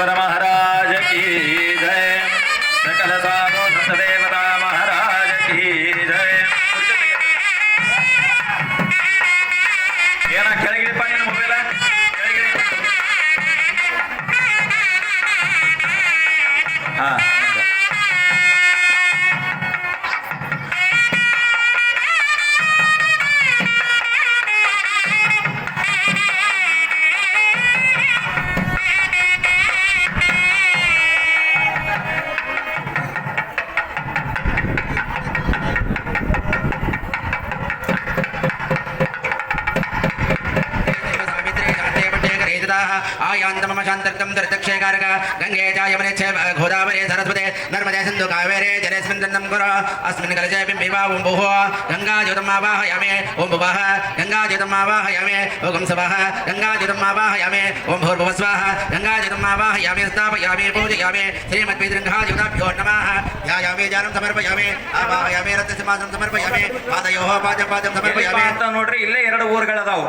పరమేశ్వర आयान्तमम शान्तर्कं दर्दक्षेकारक गङ्गे च यमुने च गोदावरे सरस्वते नर्मदे सिन्धु कावेरे जलेऽस्मिन् दन्नं कुर अस्मिन् कलशे बिम्बिवा ॐ भुः गङ्गाज्योतम् आवाहयामि ॐ भुवः गङ्गाज्योतम् आवाहयामि ॐ सवः गङ्गाज्योतम् आवाहयामि ॐ भूर्भुवस्वाः गङ्गाज्योतम् आवाहयामि स्थापयामि पूजयामि श्रीमद्विदृङ्घाज्योताभ्यो नमः ध्यायामि ज्ञानं समर्पयामि आवाहयामि रत्नसिंहासनं समर्पयामि पादयोः पादं पादं ಎಲ್ಲಿಪ್ಪ समर्पयामि ಅಂತ ನೋಡ್ರಿ ಇಲ್ಲೇ ಎರಡು ಊರುಗಳದಾವು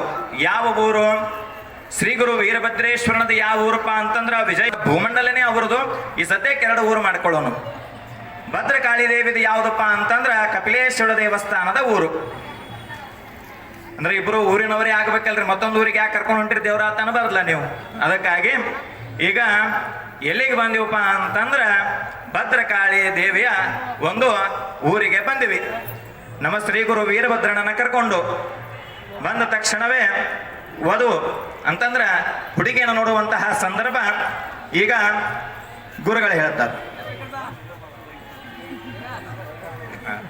ಯಾವ ಊರು ಶ್ರೀ ಗುರು ವೀರಭದ್ರೇಶ್ವರನದ ಯಾವ ಊರಪ್ಪ ಅಂತಂದ್ರ ವಿಜಯ ಭೂಮಂಡಲನೇ ಅವರದು. ಈ ಸದ್ಯಕ್ಕೆ ಎರಡು ಊರು ಮಾಡ್ಕೊಳ್ಳೋನು. ಭದ್ರಕಾಳಿ ದೇವಿದು ಯಾವುದಪ್ಪ ಅಂತಂದ್ರ ಕಪಿಲೇಶ್ವರ ದೇವಸ್ಥಾನದ ಊರು. ಅಂದ್ರೆ ಇಬ್ರು ಊರಿನವರೇ ಆಗ್ಬೇಕಲ್ರಿ, ಮತ್ತೊಂದು ಊರಿಗೆ ಯಾಕೆ ಕರ್ಕೊಂಡು ಹೊಂಟಿರಿ ದೇವರಾತನ ಬರಲ್ಲ ನೀವು. ಅದಕ್ಕಾಗಿ ಈಗ ಎಲ್ಲಿಗೆ ಬಂದಿವಪ್ಪ ಅಂತಂದ್ರ ಭದ್ರಕಾಳಿ ದೇವಿಯ ಒಂದು ಊರಿಗೆ ಬಂದಿವಿ. ನಮ್ಮ ಶ್ರೀ ಗುರು ವೀರಭದ್ರನನ್ನ ಕರ್ಕೊಂಡು ಬಂದ ತಕ್ಷಣವೇ ವಧು ಅಂತಂದ್ರ ಹುಡುಗಿಯನ್ನು ನೋಡುವಂತಹ ಸಂದರ್ಭ ಈಗ ಗುರುಗಳು ಹೇಳ್ತಾರೆ.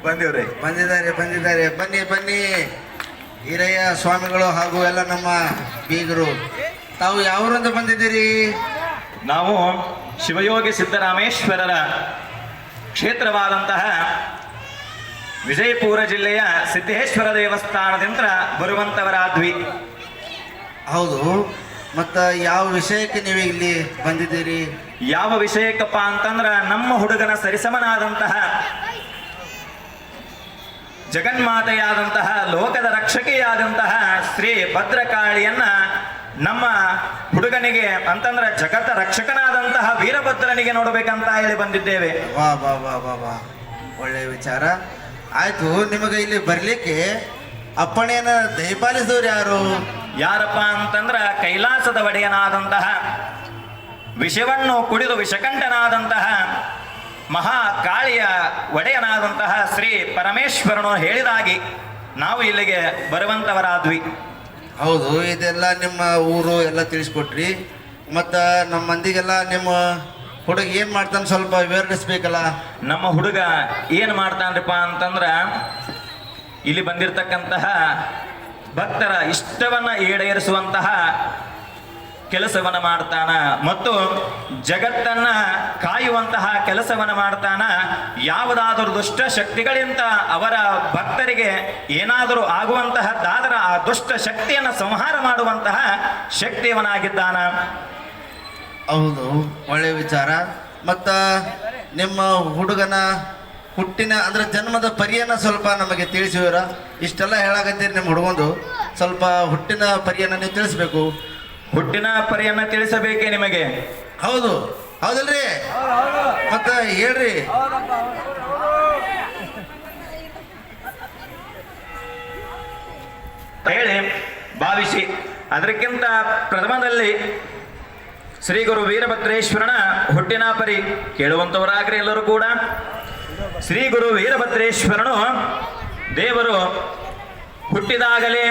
ಬಂದಿವ್ರಿ. ಬಂದಿದ್ದಾರೆ ಬಂದಿದ್ದಾರೆ. ಬನ್ನಿ ಬನ್ನಿ. ಹಿರಯ್ಯ ಸ್ವಾಮಿಗಳು ಹಾಗೂ ಎಲ್ಲ ನಮ್ಮ ಬೀಗರು ತಾವು ಯಾವರಂದು ಬಂದಿದ್ದೀರಿ? ನಾವು ಶಿವಯೋಗಿ ಸಿದ್ದರಾಮೇಶ್ವರರ ಕ್ಷೇತ್ರವಾದಂತಹ ವಿಜಯಪುರ ಜಿಲ್ಲೆಯ ಸಿದ್ದೇಶ್ವರ ದೇವಸ್ಥಾನದಿಂದ ಬರುವಂತವರಾದ್ವಿ. ಹೌದು. ಮತ್ತ ಯಾವ ವಿಷಯಕ್ಕೆ ನೀವು ಇಲ್ಲಿ ಬಂದಿದ್ದೀರಿ? ಯಾವ ವಿಷಯಕ್ಕಪ್ಪ ಅಂತಂದ್ರ ನಮ್ಮ ಹುಡುಗನ ಸರಿಸಮನಾದಂತಹ ಜಗನ್ಮಾತೆಯಾದಂತಹ ಲೋಕದ ರಕ್ಷಕಿಯಾದಂತಹ ಶ್ರೀ ಭದ್ರಕಾಳಿಯನ್ನ ನಮ್ಮ ಹುಡುಗನಿಗೆ ಅಂತಂದ್ರ ಜಗತ್ತ ರಕ್ಷಕನಾದಂತಹ ವೀರಭದ್ರನಿಗೆ ನೋಡಬೇಕಂತ ಹೇಳಿ ಬಂದಿದ್ದೇವೆ. ವಾ ವಾ ವಾ ವಾ ವಾ. ಒಳ್ಳೆಯ ವಿಚಾರ. ಆಯ್ತು ನಿಮಗೆ ಇಲ್ಲಿ ಬರ್ಲಿಕ್ಕೆ ಅಪ್ಪಣೆಯನ್ನ ದಯಪಾಲಿಸಿದವ್ರು ಯಾರು? ಯಾರಪ್ಪ ಅಂತಂದ್ರ ಕೈಲಾಸದ ಒಡೆಯನಾದಂತಹ ವಿಷವನ್ನು ಕುಡಿದು ವಿಷಕಂಠನಾದಂತಹ ಮಹಾ ಕಾಳಿಯ ಒಡೆಯನಾದಂತಹ ಶ್ರೀ ಪರಮೇಶ್ವರನು ಹೇಳಿದಾಗಿ ನಾವು ಇಲ್ಲಿಗೆ ಬರುವಂತವರಾದ್ವಿ. ಹೌದು ಇದೆಲ್ಲ ನಿಮ್ಮ ಊರು ಎಲ್ಲ ತಿಳಿಸ್ಕೊಟ್ರಿ. ಮತ್ತು ನಮ್ಮ ಮಂದಿಗೆಲ್ಲ ನಿಮ್ಮ ಹುಡುಗ ಏನು ಮಾಡ್ತಾನೆ ಸ್ವಲ್ಪ ವಿವರಿಸ್ಬೇಕಲ್ಲ? ನಮ್ಮ ಹುಡುಗ ಏನು ಮಾಡ್ತಾನ್ರಿಪ್ಪ ಅಂತಂದ್ರ ಇಲ್ಲಿ ಬಂದಿರತಕ್ಕಂತಹ ಭಕ್ತರ ಇಷ್ಟವನ್ನ ಈಡೇರಿಸುವಂತಹ ಕೆಲಸವನ್ನ ಮಾಡ್ತಾನ ಮತ್ತು ಜಗತ್ತನ್ನ ಕಾಯುವಂತಹ ಕೆಲಸವನ್ನ ಮಾಡ್ತಾನ. ಯಾವುದಾದರೂ ದುಷ್ಟ ಶಕ್ತಿಗಳಿಂದ ಅವರ ಭಕ್ತರಿಗೆ ಏನಾದರೂ ಆಗುವಂತಹದ್ದಾದರ ಆ ದುಷ್ಟ ಶಕ್ತಿಯನ್ನು ಸಂಹಾರ ಮಾಡುವಂತಹ ಶಕ್ತಿಯವನಾಗಿದ್ದಾನ. ಹೌದು ಒಳ್ಳೆಯ ವಿಚಾರ. ಮತ್ತ ನಿಮ್ಮ ಹುಡುಗನ ಹುಟ್ಟಿನ ಅಂದ್ರೆ ಜನ್ಮದ ಪರಿಯನ್ನ ಸ್ವಲ್ಪ ನಮಗೆ ತಿಳಿಸುವ ಇಷ್ಟೆಲ್ಲ ಹೇಳಾಕತ್ತೀರಿ ನಿಮ್ಮ ಹುಡುಗಂದು. ಸ್ವಲ್ಪ ಹುಟ್ಟಿನ ಪರಿಯನ್ನ ನೀವು ತಿಳಿಸ್ಬೇಕು. ಹುಟ್ಟಿನ ಪರಿಯನ್ನ ತಿಳಿಸಬೇಕೇ ನಿಮಗೆ? ಹೌದು. ಹೌದಲ್ರಿ? ಮತ್ತೆ ಹೇಳ್ರಿ. ಹೇಳಿ ಭಾವಿಸಿ. ಅದಕ್ಕಿಂತ ಪ್ರಥಮದಲ್ಲಿ ಶ್ರೀ ಗುರು ವೀರಭದ್ರೇಶ್ವರನ ಹುಟ್ಟಿನ ಪರಿ ಕೇಳುವಂತವರಾಗ್ರಿ ಎಲ್ಲರೂ ಕೂಡ. ಶ್ರೀ ಗುರು ವೀರಭದ್ರೇಶ್ವರನು ದೇವರು ಹುಟ್ಟಿದಾಗಲೇ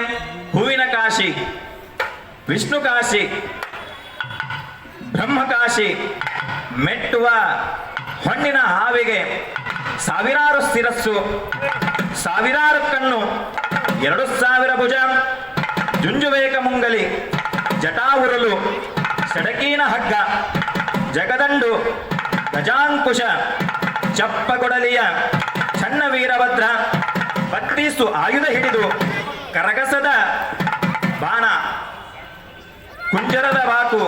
ಹೂವಿನ ಕಾಶಿ, ವಿಷ್ಣು ಕಾಶಿ ಬ್ರಹ್ಮಕಾಶಿ ಮೆಟ್ಟುವ ಹೊಣ್ಣಿನ ಹಾವಿಗೆ ಸಾವಿರಾರು ಶಿರಸ್ಸು, ಸಾವಿರಾರು ಕಣ್ಣು, ಎರಡು ಸಾವಿರ ಭುಜ ಜುಂಜುವೇಕ ಮುಂಗಲಿ ಜಟಾಹುರಲು ಸಡಕೀನ ಹಗ್ಗ, ಜಗದಂಡು, ಗಜಾಂಕುಶ ಚಪ್ಪಗೊಡಲಿಯ ಸಣ್ಣ ವೀರಭದ್ರ ಬತ್ತೀಸು ಆಯುಧ ಹಿಡಿದು ಕರಗಸದ ಬಾಣ, ಕುಂಜರದ ಬಾಕು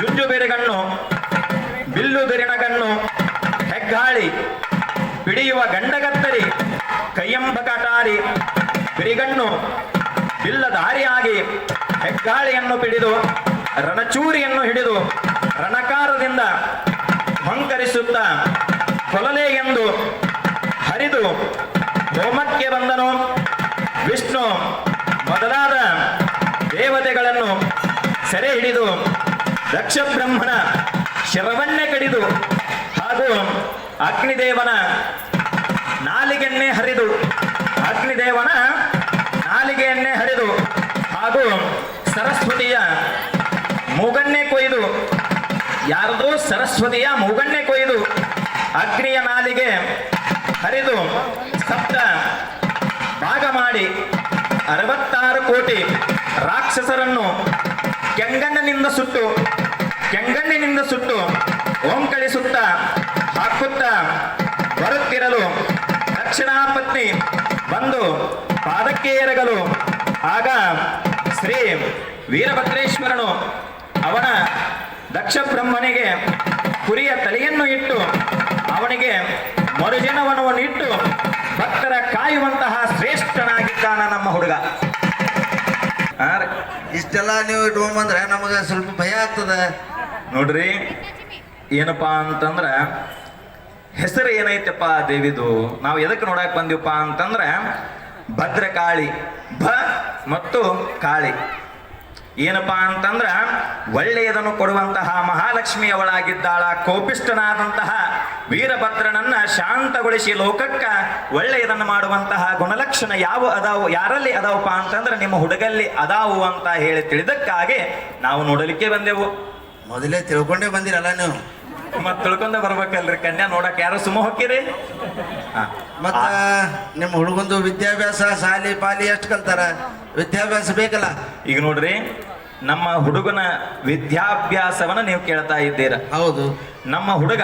ಜುಂಜು ಬೆರೆಗಣ್ಣು ಬಿಲ್ಲು ಬೆರಿಣಗಣ್ಣು ಹೆಗ್ಗಾಳಿ, ಬಿಡಿಯುವ ಗಂಡಗತ್ತರಿ ಕೈಯಂಬ ಕಟಾರಿ ಬಿರಿಗಣ್ಣು ಬಿಲ್ಲಧಾರಿಯಾಗಿ ಹೆಗ್ಗಾಳಿಯನ್ನು ಪಿಡಿದು, ರಣಚೂರಿಯನ್ನು ಹಿಡಿದು ರಣಕಾರದಿಂದ ಹೊಂಕರಿಸುತ್ತ ಕೊಲಲೆ ಎಂದು ಹರಿದು ಹೋಮಕ್ಕೆ ಬಂದನು. ವಿಷ್ಣು ಮೊದಲಾದ ದೇವತೆಗಳನ್ನು ಸೆರೆ ಹಿಡಿದು ದಕ್ಷ ಬ್ರಹ್ಮಣ ಶಿರವನ್ನೇ ಕಡಿದು ಹಾಗೂ ಅಗ್ನಿದೇವನ ನಾಲಿಗೆಯನ್ನೇ ಹರಿದು, ಅಗ್ನಿದೇವನ ನಾಲಿಗೆಯನ್ನೇ ಹರಿದು ಹಾಗೂ ಸರಸ್ವತಿಯ ಮೂಗನ್ನೇ ಕೊಯ್ದು, ಯಾರದೋ ಸರಸ್ವತಿಯ ಮೂಗನ್ನೇ ಕೊಯ್ದು ಅಗ್ನಿಯ ನಾಲಿಗೆ ಹರಿದು ಸಪ್ತ ಭಾಗ ಮಾಡಿ ಅರವತ್ತಾರು ಕೋಟಿ ರಾಕ್ಷಸರನ್ನು ಕೆಂಗಣ್ಣಿನಿಂದ ಸುಟ್ಟು ಕೆಂಗಣ್ಣಿನಿಂದ ಸುಟ್ಟು ಓಂಕಳಿಸುತ್ತ ಹಾಕುತ್ತ ಬರುತ್ತಿರಲು ದಕ್ಷಿಣಾಪತ್ನಿ ಬಂದು ಪಾದಕ್ಕೆ ಎರಗಲು. ಆಗ ಶ್ರೀ ವೀರಭದ್ರೇಶ್ವರನು ಅವನ ದಕ್ಷ ಬ್ರಹ್ಮನಿಗೆ ಕುರಿಯ ತಲೆಯನ್ನು ಇಟ್ಟು ಅವನಿಗೆ ಮರುಜನವನವನ್ನು ಇಟ್ಟು ಭಕ್ತರ ಕಾಯುವಂತಹ ಶ್ರೇಷ್ಠನಾಗಿದ್ದಾನ ನಮ್ಮ ಹುಡುಗ. ಇಷ್ಟೆಲ್ಲ ನೀವು ಇಟ್ಕೊಂಬಂದ್ರೆ ನಮಗೆ ಸ್ವಲ್ಪ ಭಯ ಆಗ್ತದ. ನೋಡ್ರಿ ಏನಪ್ಪಾ ಅಂತಂದ್ರ ಹೆಸರು ಏನೈತಪ್ಪ ದೇವಿದು? ನಾವು ಎದಕ್ಕೆ ನೋಡಕ್ ಬಂದಿವಪ್ಪ ಅಂತಂದ್ರ ಭದ್ರಕಾಳಿ ಭ ಮತ್ತು ಕಾಳಿ. ಏನಪ್ಪಾ ಅಂತಂದ್ರ ಒಳ್ಳೆಯದನ್ನು ಕೊಡುವಂತಹ ಮಹಾಲಕ್ಷ್ಮಿಯವಳಾಗಿದ್ದಾಳ ಕೋಪಿಷ್ಠನಾದಂತಹ ವೀರಭದ್ರನನ್ನ ಶಾಂತಗೊಳಿಸಿ ಲೋಕಕ್ಕ ಒಳ್ಳೆಯದನ್ನು ಮಾಡುವಂತಹ ಗುಣಲಕ್ಷಣ ಯಾವ ಅದಾವು ಯಾರಲ್ಲಿ ಅದಾವಪ್ಪ ಅಂತಂದ್ರೆ ನಿಮ್ಮ ಹುಡುಗಲ್ಲಿ ಅದಾವು ಅಂತ ಹೇಳಿ ತಿಳಿದಕ್ಕಾಗಿ ನಾವು ನೋಡಲಿಕ್ಕೆ ಬಂದೆವು. ಮೊದಲೇ ತಿಳ್ಕೊಂಡೇ ಬಂದಿರಲ್ಲ ನೀವು? ಮತ್ ತಿಳ್ಕೊಂಡ ಬರ್ಬೇಕಲ್ರಿ ಕನ್ಯಾ ನೋಡಕ್ ಯಾರು ಸುಮ್ಮ ಹೊಕ್ಕಿರಿ. ಹಾ. ಮತ್ತ ನಿಮ್ಮ ಹುಡುಗಂದು ವಿದ್ಯಾಭ್ಯಾಸ ಶಾಲಿ ಪಾಲಿ ಎಷ್ಟು ಕಲ್ತಾರ? ವಿದ್ಯಾಭ್ಯಾಸ ಬೇಕಲ್ಲ? ಈಗ ನೋಡ್ರಿ ನಮ್ಮ ಹುಡುಗನ ವಿದ್ಯಾಭ್ಯಾಸವನ್ನ ನೀವು ಕೇಳ್ತಾ ಇದ್ದೀರ. ಹೌದು. ನಮ್ಮ ಹುಡುಗ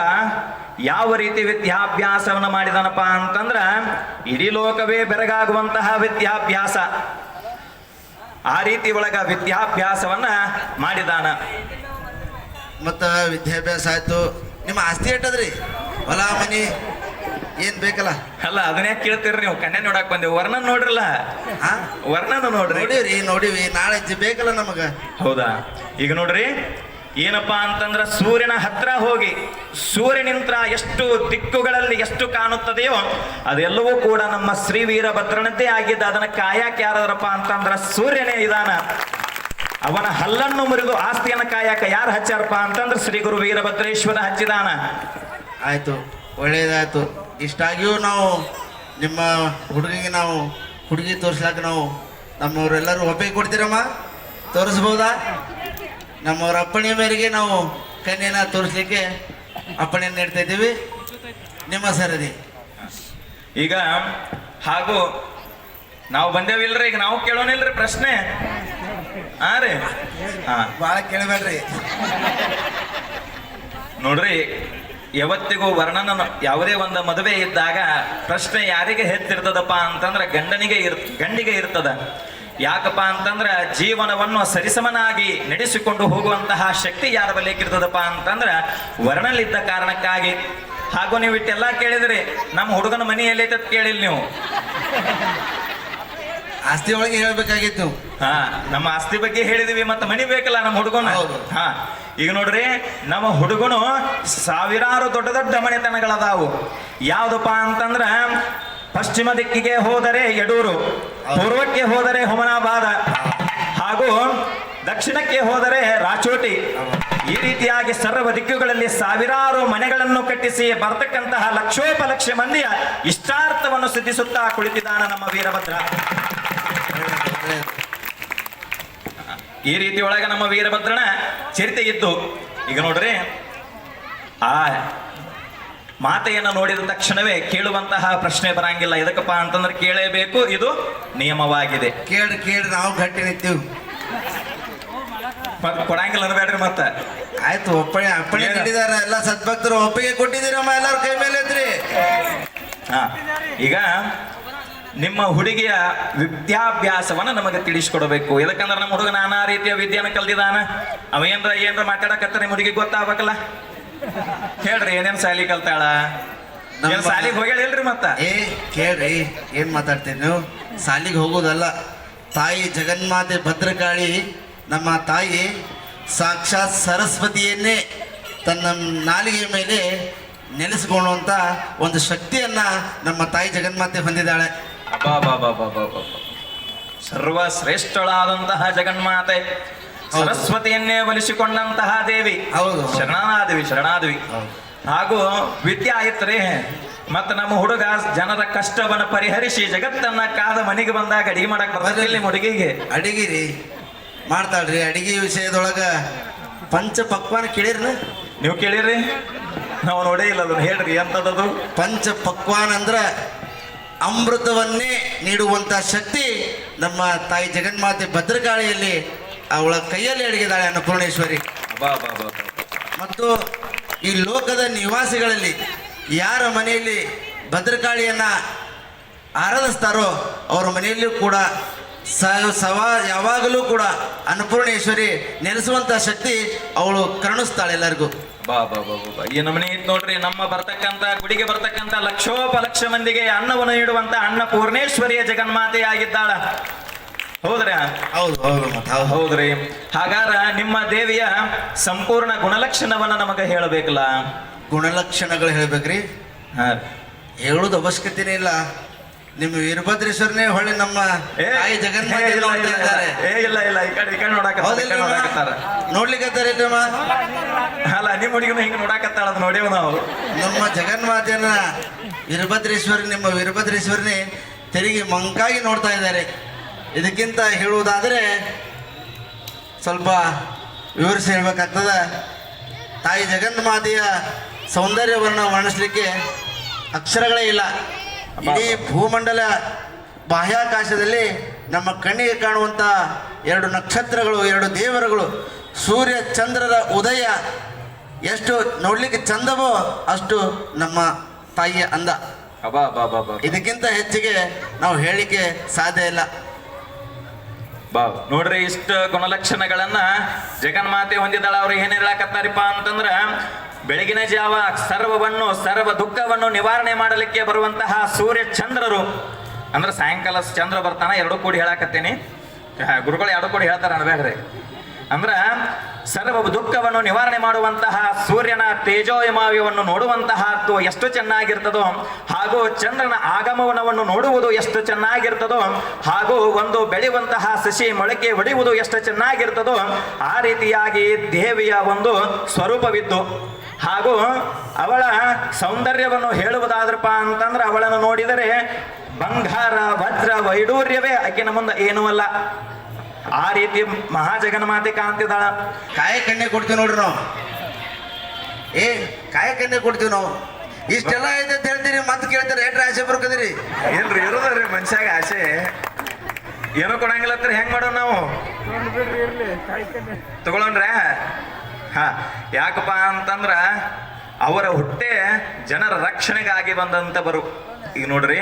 ಯಾವ ರೀತಿ ವಿದ್ಯಾಭ್ಯಾಸವನ್ನು ಮಾಡಿದನಪ್ಪ ಅಂತಂದ್ರ ಇಡೀ ಲೋಕವೇ ಬೆರಗಾಗುವಂತಹ ವಿದ್ಯಾಭ್ಯಾಸ. ಆ ರೀತಿ ಒಳಗ ವಿದ್ಯಾಭ್ಯಾಸವನ್ನ ಮಾಡಿದಾನ. ಮತ್ತ ವಿದ್ಯಾಭ್ಯಾಸ ಆಯ್ತು. ನಿಮ್ಮ ಆಸ್ತಿ ಎಟ್ಟದ್ರಿ? ಹೊಲ ಮನಿ ಏನ್ ಬೇಕಲ್ಲ? ಅಲ್ಲ ಅದನ್ನೇ ಕೇಳ್ತೀರಿ ನೀವು. ಕನ್ಯಾ ನೋಡಕ್ ಬಂದೇವು. ವರ್ಣನ್ ನೋಡ್ರಲ್ಲ? ವರ್ಣನ ನೋಡ್ರಿ. ನೋಡಿವ್ರಿ ನೋಡಿವಿ. ನಾಳೆ ಬೇಕಲ್ಲ ನಮಗ? ಹೌದಾ? ಈಗ ನೋಡ್ರಿ ಏನಪ್ಪಾ ಅಂತಂದ್ರೆ ಸೂರ್ಯನ ಹತ್ರ ಹೋಗಿ ಸೂರ್ಯನಿಂತ್ರ ಎಷ್ಟು ದಿಕ್ಕುಗಳಲ್ಲಿ ಎಷ್ಟು ಕಾಣುತ್ತದೆಯೋ ಅದೆಲ್ಲವೂ ಕೂಡ ನಮ್ಮ ಶ್ರೀ ವೀರಭದ್ರನದ್ದೇ ಆಗಿದ್ದ. ಅದನ್ನ ಕಾಯಕ್ ಯಾರದ್ರಪ್ಪ ಅಂತಂದ್ರೆ ಸೂರ್ಯನೇ ಇದಾನ. ಅವನ ಹಲ್ಲನ್ನು ಮುರಿದು ಆಸ್ತಿಯನ್ನು ಕಾಯಕ ಯಾರು ಹಚ್ಚಾರಪ್ಪ ಅಂತಂದ್ರೆ ಶ್ರೀ ಗುರು ವೀರಭದ್ರೇಶ್ವರ ಹಚ್ಚಿದಾನ. ಆಯ್ತು, ಒಳ್ಳೇದಾಯ್ತು. ಇಷ್ಟಾಗಿಯೂ ನಾವು ನಿಮ್ಮ ಹುಡುಗಿಗೆ ನಾವು, ಹುಡುಗಿ ತೋರಿಸ್ಲಾಕ ನಾವು ನಮ್ಮವರೆಲ್ಲರೂ ಒಪ್ಪಿಗೆ ಕೊಡ್ತೀರಮ್ಮ? ತೋರಿಸ್ಬೋದಾ? ನಮ್ಮವ್ರ ಅಪ್ಪಣೆ ಮೇರೆಗೆ ನಾವು ಕನ್ಯೆನ ತೋರಿಸ್ಲಿಕ್ಕೆ ಅಪ್ಪಣೆ ನೀಡ್ತಾ ಇದ್ದೀವಿ. ನಿಮ್ಮ ಸರದಿ. ಈಗ ಹಾಗೂ ನಾವು ಬಂದೇವಿಲ್ರಿ ಈಗ ನಾವು ಕೇಳೋನಿಲ್ರಿ ಪ್ರಶ್ನೆ. ಹಾ ರೀ? ಹಾ. ಭಾಳ ಕೇಳಬೇಡ್ರಿ. ನೋಡ್ರಿ ಯಾವತ್ತಿಗೂ ವರ್ಣನ ಯಾವುದೇ ಒಂದು ಮದುವೆ ಇದ್ದಾಗ ಪ್ರಶ್ನೆ ಯಾರಿಗೆ ಹೆಚ್ಚಿರ್ತದಪ್ಪ ಅಂತಂದ್ರೆ ಗಂಡನಿಗೆ ಇರ್ ಗಂಡಿಗೆ ಇರ್ತದ. ಯಾಕಪ್ಪ ಅಂತಂದ್ರೆ ಜೀವನವನ್ನು ಸರಿಸಮನಾಗಿ ನಡೆಸಿಕೊಂಡು ಹೋಗುವಂತಹ ಶಕ್ತಿ ಯಾರ ಬಲಿಕಿರ್ತದಪ್ಪ ಅಂತಂದ್ರ ವರ್ಣಲಿದ್ದ ಕಾರಣಕ್ಕಾಗಿ. ಹಾಗೂ ನೀವು ಇಟ್ಟೆಲ್ಲ ಕೇಳಿದ್ರಿ ನಮ್ಮ ಹುಡುಗನ ಮನೆ ಎಲ್ಲೈತೆ ಅಂತ ಕೇಳಿಲ್ಲ ನೀವು. ಆಸ್ತಿ ಒಳಗೆ ಹೇಳ್ಬೇಕಾಗಿತ್ತು. ಹಾ ನಮ್ಮ ಆಸ್ತಿ ಬಗ್ಗೆ ಹೇಳಿದೀವಿ ಮತ್ತೆ ಮನಿ ಬೇಕಲ್ಲ ನಮ್ಮ ಹುಡುಗನ? ಹೌದು. ಹಾ ಈಗ ನೋಡ್ರಿ ನಮ್ಮ ಹುಡುಗನು ಸಾವಿರಾರು ದೊಡ್ಡ ದೊಡ್ಡ ಮನೆತನಗಳದಾವು. ಯಾವ್ದಪ್ಪ ಅಂತಂದ್ರ ಪಶ್ಚಿಮ ದಿಕ್ಕಿಗೆ ಹೋದರೆ ಯಡೂರು, ಪೂರ್ವಕ್ಕೆ ಹೋದರೆ ಹೊಮನಾಬಾದ ಹಾಗೂ ದಕ್ಷಿಣಕ್ಕೆ ಹೋದರೆ ರಾಚೋಟಿ. ಈ ರೀತಿಯಾಗಿ ಸರ್ವ ದಿಕ್ಕುಗಳಲ್ಲಿ ಸಾವಿರಾರು ಮನೆಗಳನ್ನು ಕಟ್ಟಿಸಿ ಬರ್ತಕ್ಕಂತಹ ಲಕ್ಷೋಪಲಕ್ಷ ಮಂದಿಯ ಇಷ್ಟಾರ್ಥವನ್ನು ಸಿದ್ಧಿಸುತ್ತಾ ಕುಳಿತಿದ್ದಾನ ನಮ್ಮ ವೀರಭದ್ರ. ಈ ರೀತಿ ನಮ್ಮ ವೀರಭದ್ರನ ಚರಿತೆ ಇದ್ದು, ಈಗ ನೋಡ್ರಿ, ಆ ಮಾತೆಯನ್ನು ನೋಡಿದ ತಕ್ಷಣವೇ ಕೇಳುವಂತಹ ಪ್ರಶ್ನೆ ಬರಂಗಿಲ್ಲ. ಇದಕ್ಕಪ್ಪ ಅಂತಂದ್ರೆ ಕೇಳೇಬೇಕು. ಇದು ನಿಯಮವಾಗಿದೆ. ಕೇಳಿ ಕೇಳಿ ನಾವು ಗಟ್ಟಿ ನಿಂತೀವಿ. ಕೊಡಂಗಿಲ್ಲ ಅನ್ಬೇಡ್ರಿ ಮತ್ತ. ಆಯ್ತು ಒಪ್ಪಣೆ ಅಪ್ಪಣೆ? ನೀಡಿದಾರ. ಎಲ್ಲ ಸದ್ಭಕ್ತರು ಒಪ್ಪಿಗೆ ಕೊಟ್ಟಿದ್ದೀರಮ್ಮ ಎಲ್ಲರ ಕೈ ಮೇಲೆ ಇದ್ರಿ ಹಾ ಈಗ ನಿಮ್ಮ ಹುಡುಗಿಯ ವಿದ್ಯಾಭ್ಯಾಸವನ್ನ ನಮಗೆ ತಿಳಿಸ್ಕೊಡ್ಬೇಕು. ಯಾಕಂದ್ರೆ ನಮ್ಮ ಹುಡುಗ ನಾನಾ ರೀತಿಯ ವಿದ್ಯೆಯನ್ನು ಕಲ್ತಿದಾನ ಅವ ಏನ್ರ ಏನ್ರ ಮಾತಾಡಕತ್ತ ನಿಮ್ಮ ಹುಡುಗಿ ಗೊತ್ತಾಗ್ಬೇಕಲ್ಲ? ಹೇಳ್ರಿ ಏನೇನ್ ಸಾಲಿ ಕಲ್ತಾಳ? ಏನ್ ನಮ್ಮ- ಸಾಲಿಗೆ ಹೋಗ್ಯಾಳಿಲ್ರಿ ಮತ್ತ? ಏ ಕೇಳ್ರಿ ಏನ್ ಮಾತಾಡ್ತೀನಿ ನೀವು? ಸಾಲಿಗೆ ಹೋಗೋದಲ್ಲ. ತಾಯಿ ಜಗನ್ಮಾತೆ ಭದ್ರಕಾಳಿ ನಮ್ಮ ತಾಯಿ ಸಾಕ್ಷಾತ್ ಸರಸ್ವತಿಯನ್ನೇ ತನ್ನ ನಾಲಿಗೆ ಮೇಲೆ ನೆಲೆಸಿಕೊಳ್ಳುವಂತ ಒಂದು ಶಕ್ತಿಯನ್ನ ನಮ್ಮ ತಾಯಿ ಜಗನ್ಮಾತೆ ಹೊಂದಿದ್ದಾಳೆ. ಸರ್ವಶ್ರೇಷ್ಠಳಾದಂತಹ ಸರ್ವ ಶ್ರೇಷ್ಠಳಾದಂತಹ ಜಗನ್ಮಾತೆ. ಸರಸ್ವತಿಯನ್ನೇ ಒಲಿಸಿಕೊಂಡಂತಹ ದೇವಿ. ಹೌದು. ಶರಣಾದವಿ. ಶರಣಾದವಿ. ಹಾಗೂ ವಿದ್ಯೆ ಆಯ್ತ್ರಿ ಮತ್ತ ನಮ್ಮ ಹುಡುಗ ಜನರ ಕಷ್ಟವನ್ನ ಪರಿಹರಿಸಿ ಜಗತ್ತನ್ನ ಕಾದ ಮನೆಗೆ ಬಂದಾಗ ಅಡಿಗೆ ಮಾಡಕ್ ಬರ್ತಿಲ್ಲ ನಿಮ್ಮ ಹುಡುಗಿಗೆ? ಅಡಿಗೆ ಮಾಡ್ತಾಳ್ರಿ. ಅಡಿಗೆ ವಿಷಯದೊಳಗ ಪಂಚ ಪಕ್ವಾನ ಕೇಳಿರ್ನ? ನೀವು ಕೇಳಿರಿ. ನಾವು ನೋಡೇ ಇಲ್ಲ ಅದನ್ನ. ಹೇಳ್ರಿ ಎಂತದದು? ಪಂಚ ಪಕ್ವಾನ್ ಅಂದ್ರ ಅಮೃತವನ್ನೇ ನೀಡುವಂತ ಶಕ್ತಿ ನಮ್ಮ ತಾಯಿ ಜಗನ್ಮಾತೆ ಭದ್ರಕಾಳಿಯಲ್ಲಿ ಅವಳ ಕೈಯಲ್ಲಿ ಅಡಗಿದಾಳೆ ಅನ್ನಪೂರ್ಣೇಶ್ವರಿ. ಮತ್ತು ಈ ಲೋಕದ ನಿವಾಸಿಗಳಲ್ಲಿ ಯಾರ ಮನೆಯಲ್ಲಿ ಭದ್ರಕಾಳಿಯನ್ನ ಆರಾಧಿಸ್ತಾರೋ ಅವರ ಮನೆಯಲ್ಲೂ ಕೂಡ ಸವಾ ಯಾವಾಗಲೂ ಕೂಡ ಅನ್ನಪೂರ್ಣೇಶ್ವರಿ ನೆಲೆಸುವಂತ ಶಕ್ತಿ ಅವಳು ಕರುಣಿಸ್ತಾಳೆ ಎಲ್ಲರಿಗೂ ಬಾ ಬಾ ಬಾ ಬಾ, ಬಾ. ಈ ನಮನಿ ಇತ್ತು ನೋಡ್ರಿ ನಮ್ಮ ಬರ್ತಕ್ಕಂತ ಗುಡಿಗೆ ಬರ್ತಕ್ಕಂತ ಲಕ್ಷೋಪಲಕ್ಷ ಮಂದಿಗೆ ಅನ್ನವನ್ನು ನೀಡುವಂತ ಅನ್ನ ಪೂರ್ಣೇಶ್ವರಿಯ ಜಗನ್ಮಾತೆ ಆಗಿದ್ದಾಳ ಹೌದ್ರಾ? ಹೌದು ಹೌದು ಮತ್ತೆ ಹೌದು. ಹೌದ್ರಿ. ಹಾಗಾರ ನಿಮ್ಮ ದೇವಿಯ ಸಂಪೂರ್ಣ ಗುಣಲಕ್ಷಣವನ್ನ ನಮಗೆ ಹೇಳಬೇಕಲ್ಲ? ಗುಣಲಕ್ಷಣಗಳು ಹೇಳ್ಬೇಕ್ರಿ? ಹಾ. ಹೇಳುದು ಅವಶ್ಯಕತೆನೇ ಇಲ್ಲ. ನಿಮ್ಮ ವೀರಭದ್ರೇಶ್ವರನೇ ಹೊಳ್ಳಿ ನಮ್ಮ ಏ, ತಾಯಿ ಏ, ಜಗನ್ಮಾತೆ ಇಲ್ಲ, ನೋಡ್ತಾ ಇಲ್ಲ, ಇದ್ದಾರೆ. ಏ ಇಲ್ಲ ಇಲ್ಲ. ಈ ಕಡೆ ಈ ಕಡೆ ನೋಡಾಕತ್ತಾರ ಈ ಹೌದಿಲ್ಲ ಕಡೆ ನೋಡಾಕತ್ತಾರ. ನೋಡ್ಲಿಕ್ಕೆ ಅಲ್ಲ ನಿಮ್ಮ ಹುಡುಗಿನ ಹಿಂಗ ನೋಡಾಕತ್ತಾಳ ಅದ್ ನೋಡೇವ್ ನಾವು. ನಮ್ಮ ಜಗನ್ಮಾತೆಯನ್ನ ವೀರಭದ್ರೇಶ್ವರಿ ನಿಮ್ಮ ವೀರಭದ್ರೇಶ್ವರನೇ ತೆರಿಗೆ ಮಂಕಾಗಿ ನೋಡ್ತಾ ಇದ್ದಾರೆ. ಇದಕ್ಕಿಂತ ಹೇಳುವುದಾದರೆ ಸ್ವಲ್ಪ ವಿವರಿಸಿ ಹೇಳಬೇಕಾಗ್ತದೆ. ತಾಯಿ ಜಗನ್ಮಾತೆಯ ಸೌಂದರ್ಯವನ್ನು ವರ್ಣಿಸಲಿಕ್ಕೆ ಅಕ್ಷರಗಳೇ ಇಲ್ಲ. ಇಡೀ ಭೂಮಂಡಲ ಬಾಹ್ಯಾಕಾಶದಲ್ಲಿ ನಮ್ಮ ಕಣ್ಣಿಗೆ ಕಾಣುವಂಥ ಎರಡು ನಕ್ಷತ್ರಗಳು ಎರಡು ದೇವರುಗಳು ಸೂರ್ಯ ಚಂದ್ರರ ಉದಯ ಎಷ್ಟು ನೋಡ್ಲಿಕ್ಕೆ ಚಂದವೋ ಅಷ್ಟು ನಮ್ಮ ತಾಯಿಯ ಅಂದ. ಇದಕ್ಕಿಂತ ಹೆಚ್ಚಿಗೆ ನಾವು ಹೇಳಿಕೆ ಸಾಧ್ಯ ಇಲ್ಲ. ಬಾ ನೋಡ್ರಿ, ಇಷ್ಟ ಗುಣಲಕ್ಷಣಗಳನ್ನ ಜಗನ್ಮಾತೆ ಹೊಂದಿದಾಳ ಅವ್ರು ಏನ್ ಹೇಳಕತ್ತಾರಿಪ್ಪ ಅಂತಂದ್ರ, ಬೆಳಗಿನ ಜಾವ ಸರ್ವವನ್ನು, ಸರ್ವ ದುಃಖವನ್ನು ನಿವಾರಣೆ ಮಾಡಲಿಕ್ಕೆ ಬರುವಂತಹ ಸೂರ್ಯ ಚಂದ್ರರು. ಅಂದ್ರೆ ಸಾಯಂಕಾಲ ಚಂದ್ರ ಬರ್ತಾನ, ಎರಡು ಕೂಡಿ ಹೇಳಾಕತ್ತೇನೆ. ಗುರುಗಳು ಎರಡು ಕೂಡಿ ಹೇಳ್ತಾರ ಅನ್ಬೇಡ್ರಿ ಅಂದ್ರ ಸರ್ವ ದುಃಖವನ್ನು ನಿವಾರಣೆ ಮಾಡುವಂತಹ ಸೂರ್ಯನ ತೇಜೋಯಮಾವ್ಯವನ್ನು ನೋಡುವಂತಹ ಎಷ್ಟು ಚೆನ್ನಾಗಿರ್ತದೋ ಹಾಗೂ ಚಂದ್ರನ ಆಗಮನವನ್ನು ನೋಡುವುದು ಎಷ್ಟು ಚೆನ್ನಾಗಿರ್ತದೋ ಹಾಗೂ ಒಂದು ಬೆಳೆಯುವಂತಹ ಸಸಿ ಮೊಳಕೆ ಒಡೆಯುವುದು ಎಷ್ಟು ಚೆನ್ನಾಗಿರ್ತದೋ ಆ ರೀತಿಯಾಗಿ ದೇವಿಯ ಒಂದು ಸ್ವರೂಪವಿದ್ದು. ಹಾಗೂ ಅವಳ ಸೌಂದರ್ಯವನ್ನು ಹೇಳುವುದಾದ್ರಪ್ಪ ಅಂತಂದ್ರೆ ಅವಳನ್ನು ನೋಡಿದರೆ ಬಂಗಾರ, ವಜ್ರ, ವೈಡೂರ್ಯವೇ. ಆಕಿನ ಮುಂದೆ ಏನೂ ಅಲ್ಲ. ಆ ರೀತಿ ಮಹಾಜಗನ್ಮಾತೆ ಕಾಣ್ತಿದ್ದಾಳ. ಕಾಯ ಕಣ್ಣೆ ಕೊಡ್ತೀವಿ ನೋಡ್ರಿ ನಾವು. ಏ ಕಾಯ ಕಣ್ಣೆ ಕೊಡ್ತೀವಿ ನಾವು. ಇಷ್ಟೆಲ್ಲ ಐತೆ ಅಂತ ಹೇಳ್ತೀರಿ ಮತ್ತೆ ಕೇಳ್ತಾರೆ ಏಟ್ರ ಆಸೆ ಬರ್ಕದಿರಿ ಏನ್ರಿ ಇರೋದ್ರಿ ಮನುಷ್ಯಾಗ ಆಸೆ. ಏನೋ ಕೊಡಂಗಿಲ್ಲ ಅಂತ ಹೆಂಗ್ ಮಾಡೋಣ ನಾವು? ತಗೊಳೋಣ್ರ? ಹ ಯಾಕಪ್ಪ ಅಂತಂದ್ರ ಅವರ ಹೊಟ್ಟೆ ಜನರ ರಕ್ಷಣೆಗಾಗಿ ಬಂದಂತ ಬರು. ಈಗ ನೋಡ್ರಿ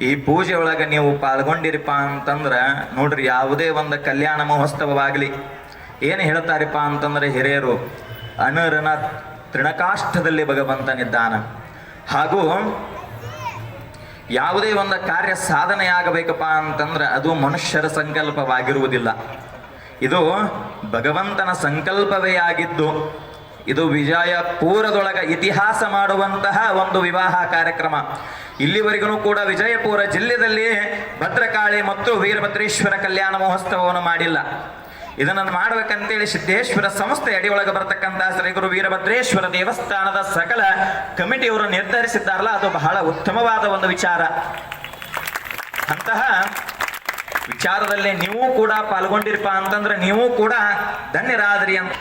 ಈ ಪೂಜೆ ಒಳಗ ನೀವು ಪಾಲ್ಗೊಂಡಿರಿಪ್ಪ ಅಂತಂದ್ರೆ ನೋಡ್ರಿ ಯಾವುದೇ ಒಂದು ಕಲ್ಯಾಣ ಮಹೋತ್ಸವವಾಗಲಿ. ಏನು ಹೇಳ್ತಾರಿಪ್ಪ ಅಂತಂದ್ರೆ ಹಿರಿಯರು ಅನರನ ತೃಣಕಾಷ್ಠದಲ್ಲಿ ಭಗವಂತನಿದ್ದಾನ. ಹಾಗೂ ಯಾವುದೇ ಒಂದು ಕಾರ್ಯ ಸಾಧನೆಯಾಗಬೇಕಪ್ಪ ಅಂತಂದ್ರೆ ಅದು ಮನುಷ್ಯರ ಸಂಕಲ್ಪವಾಗಿರುವುದಿಲ್ಲ. ಇದು ಭಗವಂತನ ಸಂಕಲ್ಪವೇ ಆಗಿದ್ದು, ಇದು ವಿಜಯಪುರದೊಳಗ ಇತಿಹಾಸ ಮಾಡುವಂತಹ ಒಂದು ವಿವಾಹ ಕಾರ್ಯಕ್ರಮ. ಇಲ್ಲಿವರೆಗೂ ಕೂಡ ವಿಜಯಪುರ ಜಿಲ್ಲೆಯಲ್ಲಿ ಭದ್ರಕಾಳಿ ಮತ್ತು ವೀರಭದ್ರೇಶ್ವರ ಕಲ್ಯಾಣ ಮಹೋತ್ಸವವನ್ನು ಮಾಡಿಲ್ಲ. ಇದನ್ನು ಮಾಡಬೇಕಂತೇಳಿ ಸಿದ್ದೇಶ್ವರ ಸಂಸ್ಥೆ ಅಡಿಯೊಳಗೆ ಬರತಕ್ಕಂತಹ ಶ್ರೀ ಗುರು ವೀರಭದ್ರೇಶ್ವರ ದೇವಸ್ಥಾನದ ಸಕಲ ಕಮಿಟಿಯವರು ನಿರ್ಧರಿಸಿದ್ದಾರಲ್ಲ, ಅದು ಬಹಳ ಉತ್ತಮವಾದ ಒಂದು ವಿಚಾರ. ಅಂತಹ ವಿಚಾರದಲ್ಲಿ ನೀವು ಕೂಡ ಪಾಲ್ಗೊಂಡಿರಪ್ಪ ಅಂತಂದ್ರೆ ನೀವು ಕೂಡ ಧನ್ಯರಾದ್ರಿ ಅಂತ.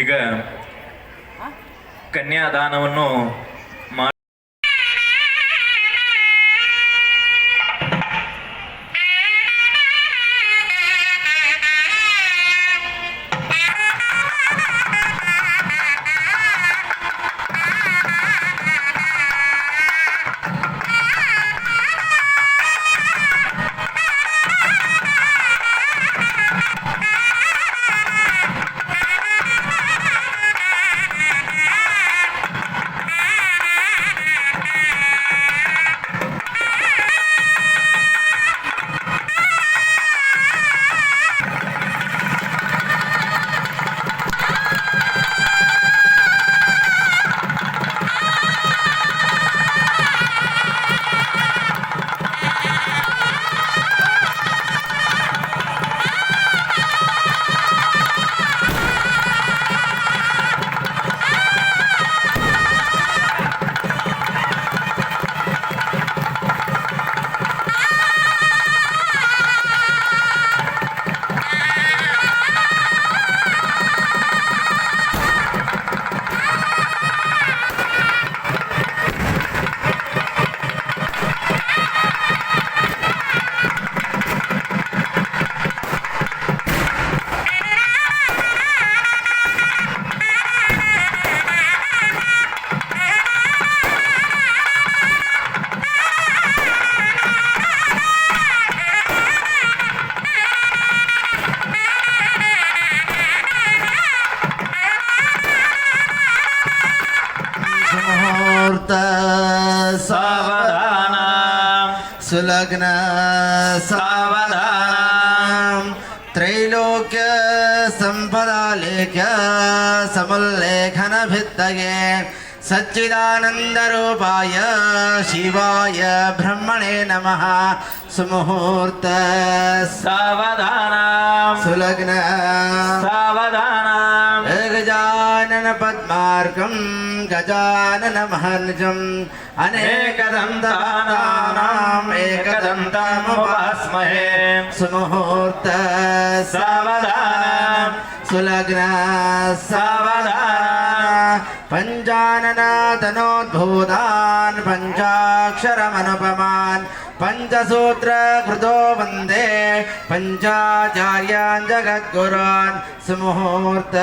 ಈಗ ಕನ್ಯಾದಾನವನ್ನು लग्न सावधान त्रैलोक्य संपदा लेख्य समल्लेखन भित्तये सच्चिदानन्दरूपाय शिवाय ब्रह्मणे नमः। सुमुहूर्त सावधान। सुलग्न सावधान। गजाननपद्मार्गं गजाननमहर्जम् अनेकदन्तानाम् एकदन्तामुपास्महे सुमुहूर्त सावधानं सुलग्ना सावधान पञ्चाननातनोद्भूतान् पञ्चाक्षरमनुपमान् पञ्चसूत्रकृतो वन्दे पञ्चाचार्यान् जगद्गुरान् सुमुहूर्त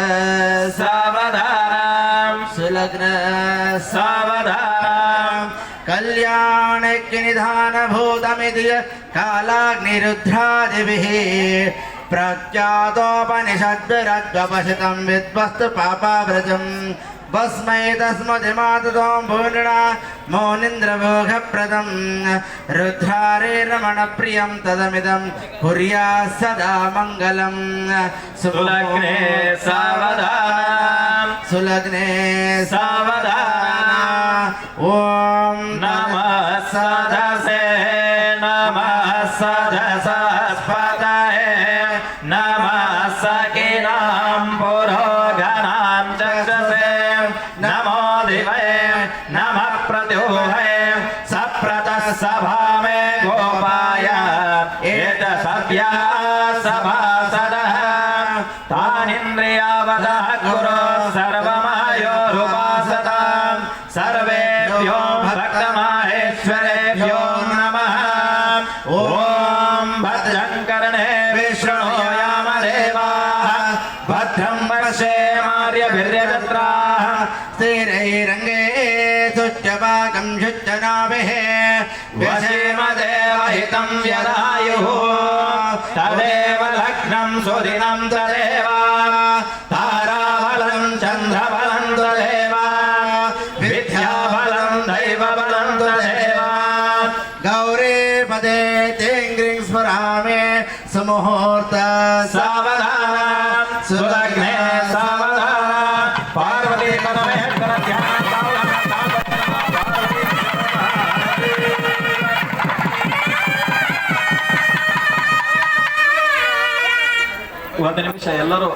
सावधां सुलग्न सावधां कल्याणज्ञनिधानभूतमिति कालाग्निरुद्रादिभिः प्रख्यातोपनिषद्भिरद्वपशितं विद्वस्तु पापाव्रजम् वस्मै तस्मदिमादतों भूणा मौनिन्द्रभोगप्रदं रुद्धारे रमणप्रियं तदमिदं कुर्या सदा मङ्गलं सुलग्ने सावधान सुलग्ने सावधान ॐ नमः सदसे नमः सदसा शुच्यनाभिः वसेम देवहितं यदायुः। तदेव लग्नं सुदिनं तदेव। ताराबलं चन्द्रबलं तदेव। विद्याबलं दैवबलं तदेव। गौरी पदे तिङ्ग्रिं स्मरामि सुमुहूर्त ಒಂದು ನಿಮಿಷ ಎಲ್ಲರೂ